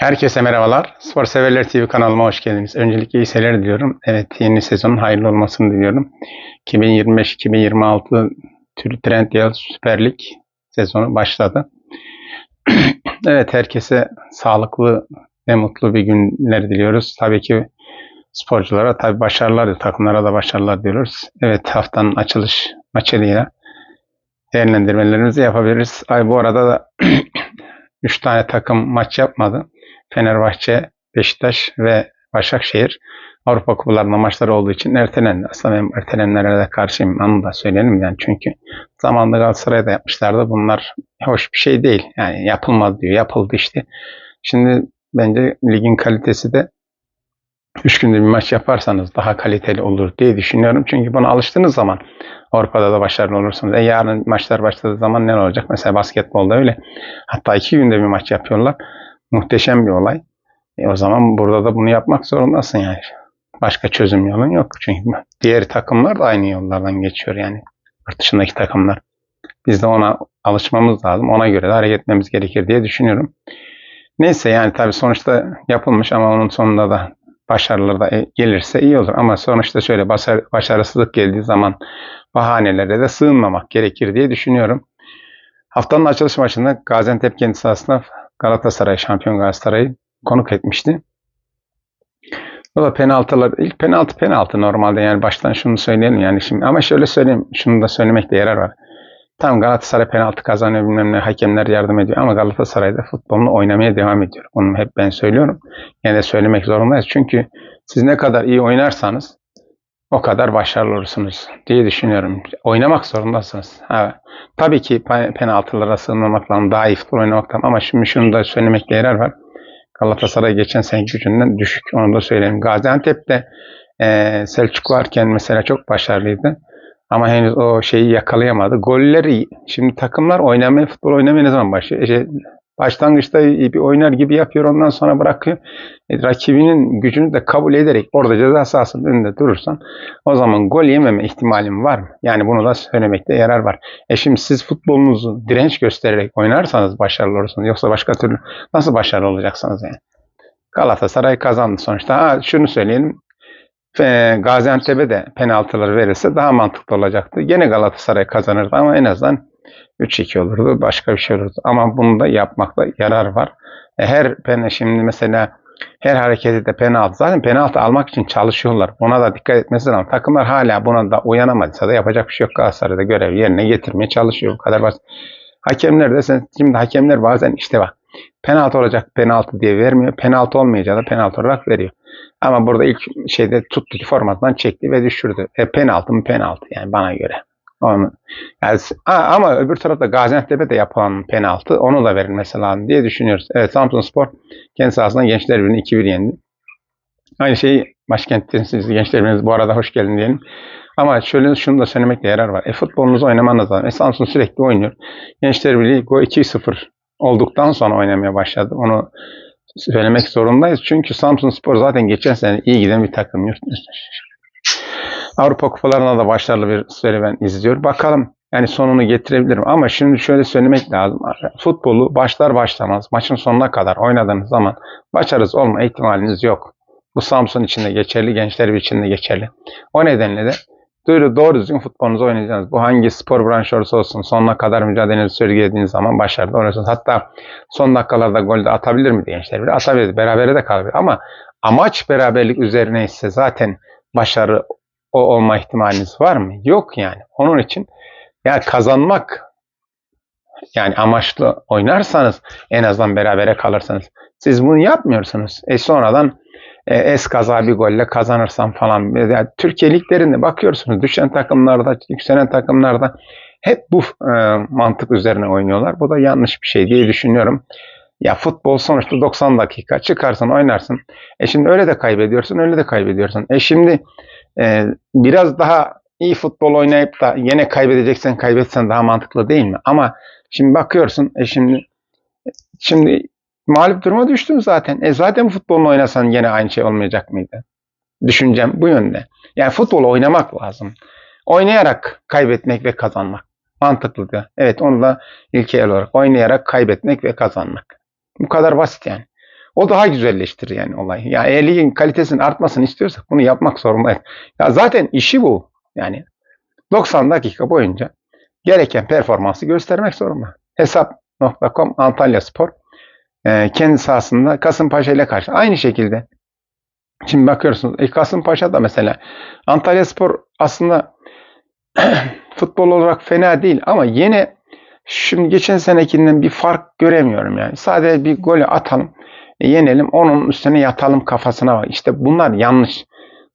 Herkese merhabalar. Spor Severler TV kanalıma hoş geldiniz. Öncelikle iyi seyirler diliyorum. Evet yeni sezonun hayırlı olmasını diliyorum. 2025-2026 Türk Trendyol Süper Lig sezonu başladı. evet herkese sağlıklı ve mutlu bir günler diliyoruz. Tabii ki sporculara tabii başarılar, takımlara da başarılar diliyoruz. Evet haftanın açılış maçıyla değerlendirmelerimizi yapabiliriz. Ay bu arada da 3 tane takım maç yapmadı. Fenerbahçe, Beşiktaş ve Başakşehir Avrupa Kupalarında maçları olduğu için ertelendi. Aslında ben ertelenenlere de karşıyım. Onu da söyleyelim yani. Çünkü zamanında Galatasaray'da yapmışlardı. Bunlar hoş bir şey değil. Yani yapılmadı diyor. Yapıldı işte. Şimdi bence ligin kalitesi de 3 günde bir maç yaparsanız daha kaliteli olur diye düşünüyorum. Çünkü buna alıştığınız zaman Avrupa'da da başarılı olursunuz. E yarın maçlar başladığı zaman ne olacak? Mesela basketbolda öyle. Hatta iki günde bir maç yapıyorlar. Muhteşem bir olay. E o zaman burada da bunu yapmak zorundasın yani. Başka çözüm yolun yok. Çünkü diğer takımlar da aynı yollardan geçiyor yani. Yurt dışındaki takımlar. Biz de ona alışmamız lazım. Ona göre de hareket etmemiz gerekir diye düşünüyorum. Neyse yani tabii sonuçta yapılmış ama onun sonunda da başarılar da gelirse iyi olur. Ama sonuçta şöyle başar, başarısızlık geldiği zaman bahanelere de sığınmamak gerekir diye düşünüyorum. Haftanın açılış maçında Gaziantep kendi sahasında Galatasaray, şampiyon Galatasaray'ı konuk etmişti. O da penaltılar, ilk penaltı penaltı normalde yani baştan şunu söyleyelim yani şimdi ama şöyle söyleyeyim, şunu da söylemekte yarar var. Tam Galatasaray penaltı kazanıyor bilmem ne hakemler yardım ediyor ama Galatasaray'da futbolunu oynamaya devam ediyor. Bunu hep ben söylüyorum. Yine de söylemek zorundayız. Çünkü siz ne kadar iyi oynarsanız o kadar başarılı olursunuz diye düşünüyorum. Oynamak zorundasınız. Ha, tabii ki penaltılara sığınmamak lazım, daha iyi futbol oynamaktan ama şimdi şunu da söylemekte yarar var. Galatasaray geçen sene gücünden düşük. Onu da söyleyeyim. Gaziantep'te e, Selçuk varken mesela çok başarılıydı. Ama henüz o şeyi yakalayamadı. Golleri şimdi takımlar oynamaya, futbol oynamaya ne zaman başlıyor? İşte başlangıçta bir oynar gibi yapıyor ondan sonra bırakıyor. E, rakibinin gücünü de kabul ederek orada ceza sahasının önünde durursan o zaman gol yememe ihtimalim var mı? Yani bunu da söylemekte yarar var. E şimdi siz futbolunuzu direnç göstererek oynarsanız başarılı olursunuz. Yoksa başka türlü nasıl başarılı olacaksınız yani? Galatasaray kazandı sonuçta. Ha, şunu söyleyelim. Gaziantep'e de penaltıları verirse daha mantıklı olacaktı. Gene Galatasaray kazanırdı ama en azından 3-2 olurdu. Başka bir şey olurdu. Ama bunu da yapmakta yarar var. E, her pen şimdi mesela her hareketi de penaltı. Zaten penaltı almak için çalışıyorlar. Buna da dikkat etmesi lazım. Takımlar hala buna da uyanamadıysa da yapacak bir şey yok. Galatasaray'da görev yerine getirmeye çalışıyor. Bu kadar basit. Hakemler de sen, şimdi hakemler bazen işte bak penaltı olacak penaltı diye vermiyor. Penaltı olmayacağı da penaltı olarak veriyor. Ama burada ilk şeyde tuttu ki formattan çekti ve düşürdü. E, penaltı mı penaltı yani bana göre. Yani, ama öbür tarafta Gaziantep'e de yapılan penaltı onu da verilmesi lazım diye düşünüyoruz. Evet Samsun Spor kendi sahasında Gençler Birliği'ni 2-1 yendi. Aynı şeyi başkent temsilcisi Gençler Birliği'niz bu arada hoş geldin diyelim. Ama şöyle şunu da söylemekte yarar var. E futbolunuzu oynamanız lazım. E Samsun sürekli oynuyor. Gençler Birliği go 2-0 olduktan sonra oynamaya başladı. Onu söylemek zorundayız. Çünkü Samsun Spor zaten geçen sene iyi giden bir takım. Avrupa kupalarına da başarılı bir serüven izliyor. Bakalım yani sonunu getirebilirim. Ama şimdi şöyle söylemek lazım. Futbolu başlar başlamaz maçın sonuna kadar oynadığınız zaman başarısız olma ihtimaliniz yok. Bu Samsun için de geçerli, gençler için de geçerli. O nedenle de doğru, doğru düzgün futbolunuzu oynayacaksınız. Bu hangi spor branşı olursa olsun sonuna kadar mücadelenizi sergilediğiniz zaman başarılı olursunuz. Hatta son dakikalarda gol de atabilir mi gençler? Bir atabilir. Berabere de kalabilir. Ama amaç beraberlik üzerine ise zaten başarı o olma ihtimaliniz var mı? Yok yani. Onun için yani kazanmak yani amaçlı oynarsanız en azından berabere kalırsanız. Siz bunu yapmıyorsunuz. E sonradan e, es kaza bir golle kazanırsam falan. Yani Türkiye liglerinde bakıyorsunuz düşen takımlarda, yükselen takımlarda hep bu e, mantık üzerine oynuyorlar. Bu da yanlış bir şey diye düşünüyorum. Ya futbol sonuçta 90 dakika çıkarsın oynarsın. E şimdi öyle de kaybediyorsun öyle de kaybediyorsun. E şimdi e, biraz daha iyi futbol oynayıp da yine kaybedeceksen kaybetsen daha mantıklı değil mi? Ama şimdi bakıyorsun e şimdi şimdi mağlup duruma düştün zaten. E zaten futbolunu oynasan yine aynı şey olmayacak mıydı? Düşüncem bu yönde. Yani futbol oynamak lazım. Oynayarak kaybetmek ve kazanmak. Mantıklı Evet onu da ilkel olarak oynayarak kaybetmek ve kazanmak. Bu kadar basit yani. O daha güzelleştirir yani olayı. Ya eğer ligin kalitesinin artmasını istiyorsak bunu yapmak zorundayız. Ya zaten işi bu. Yani 90 dakika boyunca gereken performansı göstermek zorunda. Hesap.com Antalya Spor e, kendi sahasında Kasımpaşa ile karşı. Aynı şekilde şimdi bakıyorsunuz e, Kasımpaşa da mesela Antalya Spor aslında futbol olarak fena değil ama yine şimdi geçen senekinden bir fark göremiyorum yani. Sadece bir golü atalım, yenelim, onun üstüne yatalım kafasına var. İşte bunlar yanlış.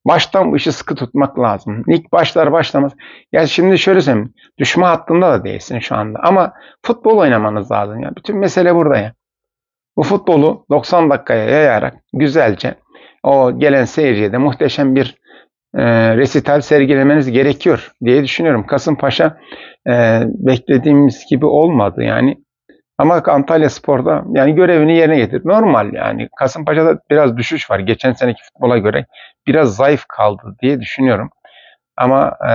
Baştan bu işi sıkı tutmak lazım. İlk başlar başlamaz. Ya şimdi şöyle söyleyeyim. Düşme hattında da değilsin şu anda. Ama futbol oynamanız lazım. Ya. Bütün mesele burada ya. Bu futbolu 90 dakikaya yayarak güzelce o gelen seyirciye de muhteşem bir e, resital sergilemeniz gerekiyor diye düşünüyorum. Kasımpaşa e, beklediğimiz gibi olmadı yani. Ama Antalya Spor'da yani görevini yerine getir. Normal yani. Kasımpaşa'da biraz düşüş var. Geçen seneki futbola göre biraz zayıf kaldı diye düşünüyorum. Ama e,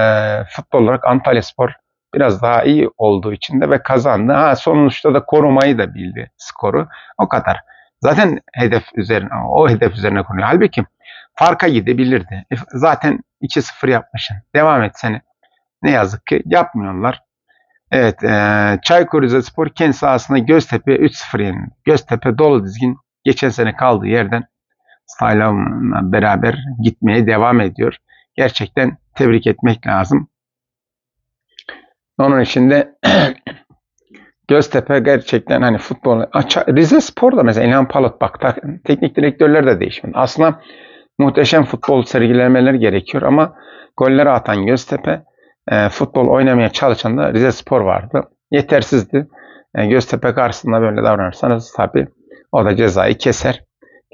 futbol olarak Antalya Spor biraz daha iyi olduğu için de ve kazandı. Ha, sonuçta da korumayı da bildi skoru. O kadar. Zaten hedef üzerine, o hedef üzerine konuyor. Halbuki farka gidebilirdi. Zaten 2-0 yapmışsın. Devam etsene. Ne yazık ki yapmıyorlar. Evet, e, Çaykur Rizespor kendi sahasında Göztepe 3-0 yenildi. Göztepe dolu dizgin geçen sene kaldığı yerden Stylov'la beraber gitmeye devam ediyor. Gerçekten tebrik etmek lazım. Onun için de Göztepe gerçekten hani futbol Rize Spor da mesela İlhan Palut bak teknik direktörler de değişmedi. Aslında muhteşem futbol sergilemeleri gerekiyor ama golleri atan Göztepe e, futbol oynamaya çalışan da Rize Spor vardı. Yetersizdi. E, Göztepe karşısında böyle davranırsanız tabii o da cezayı keser.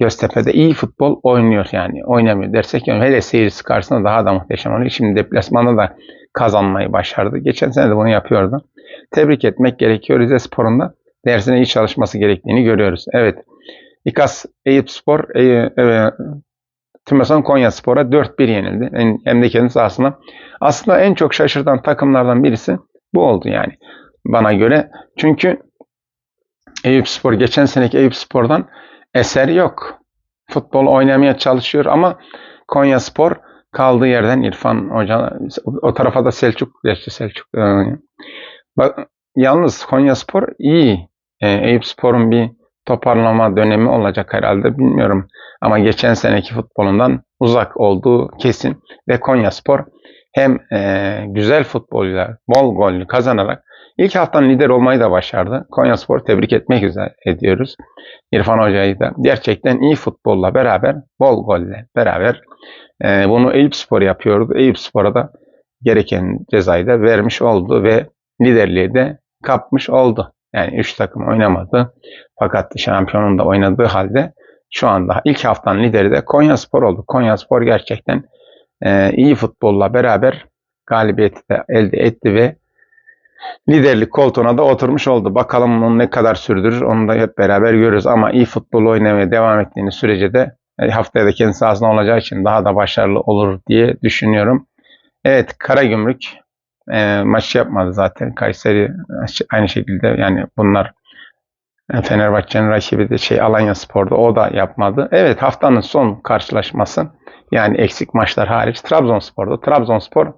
Göztepe'de iyi futbol oynuyor yani. Oynamıyor dersek yani hele seyircisi karşısında daha da muhteşem oluyor. Şimdi deplasmanda da kazanmayı başardı. Geçen sene de bunu yapıyordu. Tebrik etmek gerekiyor. Rize Spor'un da dersine iyi çalışması gerektiğini görüyoruz. Evet. İKAS Eyüp Spor, e, e, Tümesan Konya Spor'a 4-1 yenildi. Hem de kendisi aslında. Aslında en çok şaşırtan takımlardan birisi bu oldu yani bana göre. Çünkü Eyüp Spor geçen seneki Eyüp Spor'dan eser yok. Futbol oynamaya çalışıyor ama Konya Spor kaldığı yerden İrfan Hoca o tarafa da Selçuk geçti Selçuk. E, bak, yalnız Konya Spor iyi. E, Eyüp Spor'un bir toparlama dönemi olacak herhalde bilmiyorum. Ama geçen seneki futbolundan uzak olduğu kesin. Ve Konya Spor hem e, güzel futboluyla bol gollü kazanarak ilk haftanın lider olmayı da başardı. Konya Spor tebrik etmek üzere ediyoruz. İrfan Hoca'yı da gerçekten iyi futbolla beraber, bol golle beraber e, bunu Eyüp Spor yapıyordu. Eyüp Spor'a da gereken cezayı da vermiş oldu ve liderliği de kapmış oldu. Yani 3 takım oynamadı. Fakat şampiyonun da oynadığı halde şu anda ilk haftanın lideri de Konya Spor oldu. Konya Spor gerçekten e, iyi futbolla beraber galibiyeti de elde etti ve liderlik koltuğuna da oturmuş oldu. Bakalım onu ne kadar sürdürür onu da hep beraber görürüz. Ama iyi futbol oynamaya devam ettiğini sürece de e, haftaya da kendi sahasında olacağı için daha da başarılı olur diye düşünüyorum. Evet Karagümrük e, maçı yapmadı zaten. Kayseri aynı şekilde yani bunlar e, Fenerbahçe'nin rakibi de şey Alanya Spor'da o da yapmadı. Evet haftanın son karşılaşması yani eksik maçlar hariç Trabzonspor'da. Trabzonspor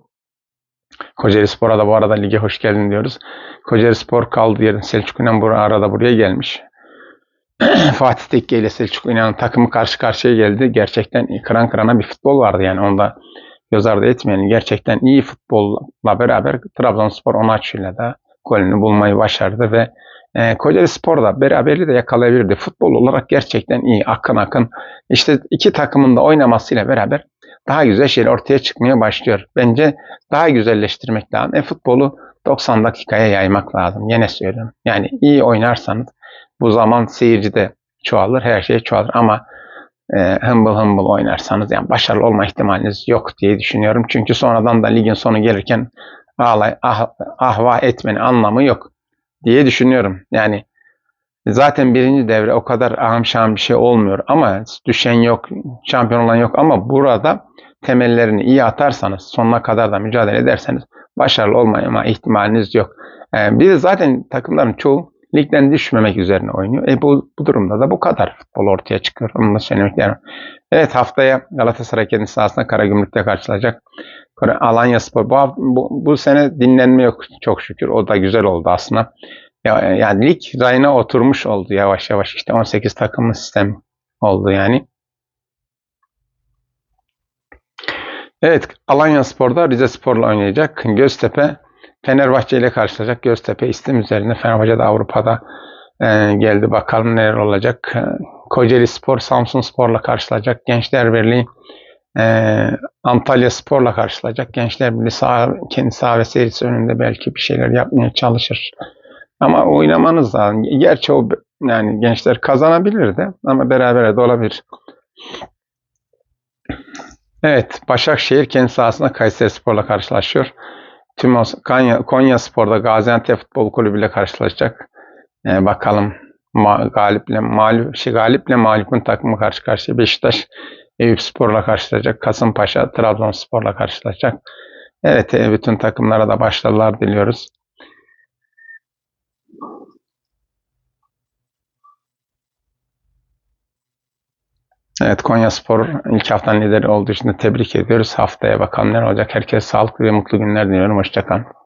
Kocaeli Spor'a da bu arada lige hoş geldin diyoruz. Kocaeli Spor kaldı yerin Selçuk İnan buraya, arada buraya gelmiş. Fatih Tekke ile Selçuk İnan'ın takımı karşı karşıya geldi. Gerçekten kıran kırana bir futbol vardı yani onda göz ardı etmeyelim. Gerçekten iyi futbolla beraber Trabzonspor o maçıyla da golünü bulmayı başardı ve e, Kocaeli Spor da beraberliği de yakalayabilirdi. Futbol olarak gerçekten iyi, akın akın. İşte iki takımın da oynamasıyla beraber daha güzel şeyler ortaya çıkmaya başlıyor. Bence daha güzelleştirmek lazım. E, futbolu 90 dakikaya yaymak lazım. Yine söylüyorum. Yani iyi oynarsanız bu zaman seyirci de çoğalır, her şey çoğalır ama e, humble humble oynarsanız yani başarılı olma ihtimaliniz yok diye düşünüyorum. Çünkü sonradan da ligin sonu gelirken ağlay, ah, ahva etmenin anlamı yok diye düşünüyorum. Yani zaten birinci devre o kadar ahım şahım bir şey olmuyor ama düşen yok, şampiyon olan yok ama burada temellerini iyi atarsanız, sonuna kadar da mücadele ederseniz başarılı olmama ihtimaliniz yok. Ee, bir de zaten takımların çoğu ligden düşmemek üzerine oynuyor. E bu, bu durumda da bu kadar futbol ortaya çıkıyor. Onu da söylemek lazım. Evet haftaya Galatasaray kendi sahasında Karagümrük'te karşılayacak. Alanya Spor. Bu, bu, bu sene dinlenme yok çok şükür. O da güzel oldu aslında. Ya, yani lig rayına oturmuş oldu yavaş yavaş. İşte 18 takımlı sistem oldu yani. Evet, Alanya Spor'da Rize Spor'la oynayacak. Göztepe Fenerbahçe ile karşılaşacak. Göztepe istem üzerine Fenerbahçe de Avrupa'da e, geldi. Bakalım neler olacak. E, Kocaeli Spor Samsun Spor'la karşılaşacak. Gençler Birliği e, Antalya Spor'la karşılaşacak. Gençler Birliği sağ, kendi saha ve seyircisi önünde belki bir şeyler yapmaya çalışır. Ama oynamanız lazım. Gerçi o yani gençler kazanabilir de ama berabere de olabilir. Evet, Başakşehir kendi sahasında Kayseri Spor'la karşılaşıyor. Tüm Konya, Konya Spor'da Gaziantep Futbol Kulübü ile karşılaşacak. Ee, bakalım ma, galiple mağlup şey galiple mağlubun takımı karşı karşıya Beşiktaş Eyüp Spor'la karşılaşacak. Kasımpaşa Trabzonspor'la karşılaşacak. Evet, e, bütün takımlara da başarılar diliyoruz. Evet Konya Spor ilk haftanın lideri olduğu için de tebrik ediyoruz. Haftaya bakalım ne olacak. Herkese sağlıklı ve mutlu günler diliyorum. Hoşçakalın.